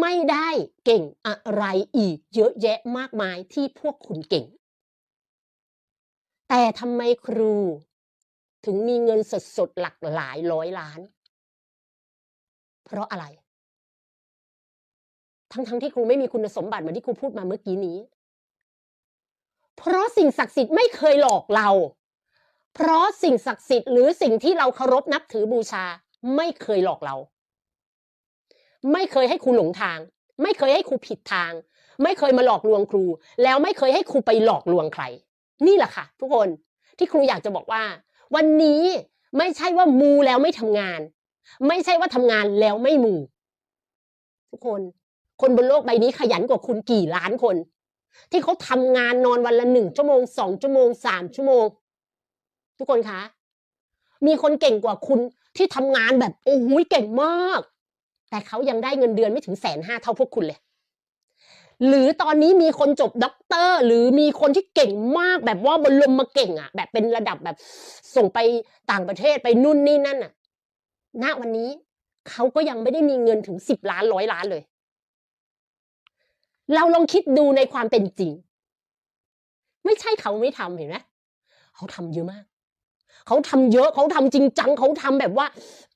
ไม่ได้เก่งอะไรอีกเยอะแยะมากมายที่พวกคุณเก่ง แต่ทำไมครู ถึงมีเงินสดๆหลักหลายร้อยล้าน เพราะอะไร ทั้งๆที่ครูไม่มีคุณสมบัติเหมือนที่ครูพูดมาเมื่อกี้นี้ เพราะสิ่งศักดิ์สิทธิ์ไม่เคยหลอกเรา เพราะสิ่งศักดิ์สิทธิ์หรือสิ่งที่เราเคารพนับถือบูชาไม่เคยหลอกเรา ไม่เคยให้ครูหลงทาง ไม่เคยให้ครูผิดทาง ไม่เคยมาหลอกลวงครู แล้วไม่เคยให้ครูไปหลอกลวงใคร นี่แหละค่ะ ทุกคนที่ครูอยากจะบอกว่า วันนี้ไม่ใช่ว่ามูแล้วไม่ทำงาน ไม่ใช่ว่าทำงานแล้วไม่มู ทุกคน คนบนโลกใบนี้ขยันกว่าคุณกี่ล้านคน ที่เขาทำงานนอนวันละหนึ่งชั่วโมงสองชั่วโมงสามชั่วโมง ทุกคนคะมีคนเก่งกว่าคุณที่ทำงานแบบโอ้โหเก่งมาก แต่เขายังได้เงินเดือนไม่ถึงแสนห้าเท่าพวกคุณเลย หรือตอนนี้มีคนจบด็อกเตอร์ หรือมีคนที่เก่งมากแบบว่าบนลมมาเก่งอะ แบบเป็นระดับแบบส่งไปต่างประเทศไปนู่นนี่นั่นอะ ณวันนี้เขาก็ยังไม่ได้มีเงินถึงสิบล้านร้อยล้านเลย เราลองคิดดูในความเป็นจริง ไม่ใช่เขาไม่ทำเห็นไหมเขาทำเยอะมากเขาทำเยอะเขาทำจริงจังเขาทำแบบว่า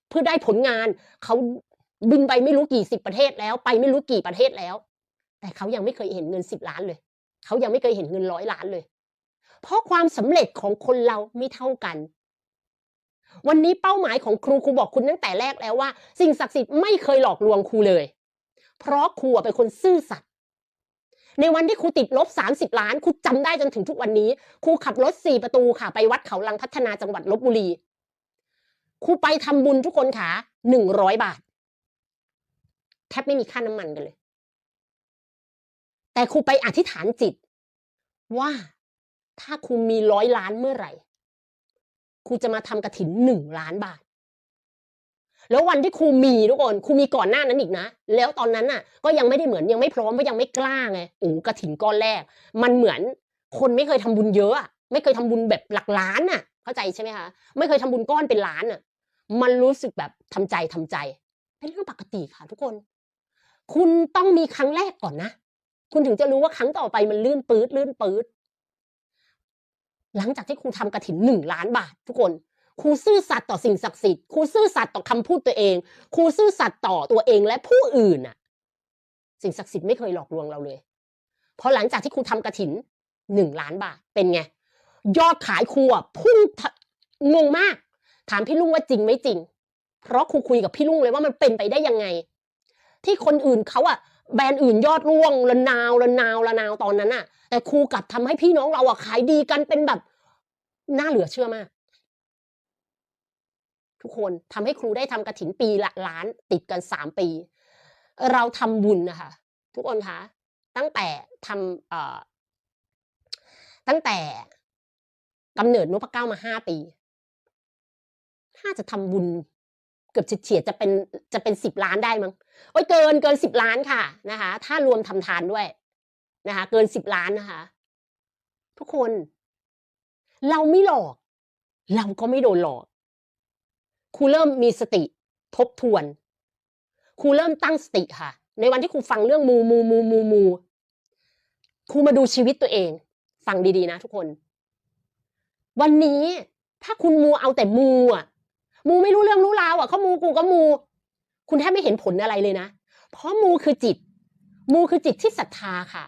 เพื่อได้ผลงานเขา บินไปไม่รู้กี่สิบประเทศแล้ว ไปไม่รู้กี่ประเทศแล้ว แต่เขายังไม่เคยเห็นเงินสิบล้านเลย เขายังไม่เคยเห็นเงินร้อยล้านเลย เพราะความสำเร็จของคนเราไม่เท่ากัน วันนี้เป้าหมายของครูครูบอกคุณตั้งแต่แรกแล้วว่า สิ่งศักดิ์สิทธิ์ไม่เคยหลอกลวงครูเลย เพราะครูเป็นคนซื่อสัตย์ในวันที่ครูติดลบ 30 ล้านครูจำได้จนถึงทุกวันนี้ครูขับรถสี่ประตูค่ะ ไปวัดเขาลังพัฒนาจังหวัดลบบุรีครูไปทำบุญทุกคนค่ะหนึ่งร้อยบาท แทบไม่มีค่าน้ำมันกันเลย แต่ครูไปอธิษฐานจิต ว่าถ้าครูมีร้อยล้านเมื่อไหร่ครูจะมาทำกระถินหนึ่งล้านบาท แล้ววันที่ครูมีทุกคนครูมีก่อนหน้านั้นอีกนะ แล้วตอนนั้นน่ะ ก็ยังไม่ได้เหมือนยังไม่พร้อมก็ยังไม่กล้าไงโอ้กระถินก้อนแรก มันเหมือนคนไม่เคยทำบุญเยอะ ไม่เคยทำบุญแบบหลักล้านน่ะ เข้าใจใช่ไหมคะ ไม่เคยทำบุญก้อนเป็นล้านน่ะ มันรู้สึกแบบทำใจทำใจ เป็นเรื่องปกติค่ะทุกคน คุณต้องมีครั้งแรกก่อนนะ คุณถึงจะรู้ว่าครั้งต่อไปมันลื่นปื๊ดลื่นปื๊ดหลังจากที่ครูทำกระถิ่นหนึ่งล้านบาท ทุกคนครูซื่อสัตย์ต่อสิ่งศักดิ์สิทธิ์ครูซื่อสัตย์ต่อคำพูดตัวเองครูซื่อสัตย์ต่อตัวเองและผู้อื่นน่ะ สิ่งศักดิ์สิทธิ์ไม่เคยหลอกลวงเราเลยเพราะหลังจากที่ครูทำกระถินหนึ่งล้านบาทเป็นไง ยอดขายครูอะพุ่งทะงงมาก ถามพี่ลุงว่าจริงไม่จริง เพราะครูคุยกับพี่ลุงเลยว่ามันเป็นไปได้ยังไง ที่คนอื่นเขาอะแบรนด์อื่นยอดร่วงระนาวระนาวระนาวตอนนั้นอะแต่ครูกลับทำให้พี่น้องเราอะขายดีกันเป็นแบบน่าเหลือเชื่อมาก ทุกคนทำให้ครูได้ทำกระถินปีละล้านติดกันสามปี เราทำบุญนะคะทุกคนคะตั้งแต่ทำเอ่อตั้งแต่กำเนิดนพเก้ามาห้าปีน่าจะทำบุญ กือบเฉียดจะเป็นจะเป็นสิบล้านได้มั้งโอ้ยเกินเกินสิบล้านค่ะนะคะ ถ้ารวมทำทานด้วยนะคะ เกินสิบล้านนะคะ ทุกคน เราไม่หลอก เราก็ไม่โดนหลอกครูเริ่มมีสติทบทวนครูเริ่มตั้งสติค่ะ ในวันที่ครูฟังเรื่องมูมูมูมูมูครูมาดูชีวิตตัวเอง ฟังดีๆนะทุกคน วันนี้ถ้าคุณมูเอาแต่มูอะ มูไม่รู้เรื่องรู้ราวอะเขามูกูก็มู คุณแทบไม่เห็นผลอะไรเลยนะ เพราะมูคือจิต มูคือจิตที่ศรัทธาค่ะ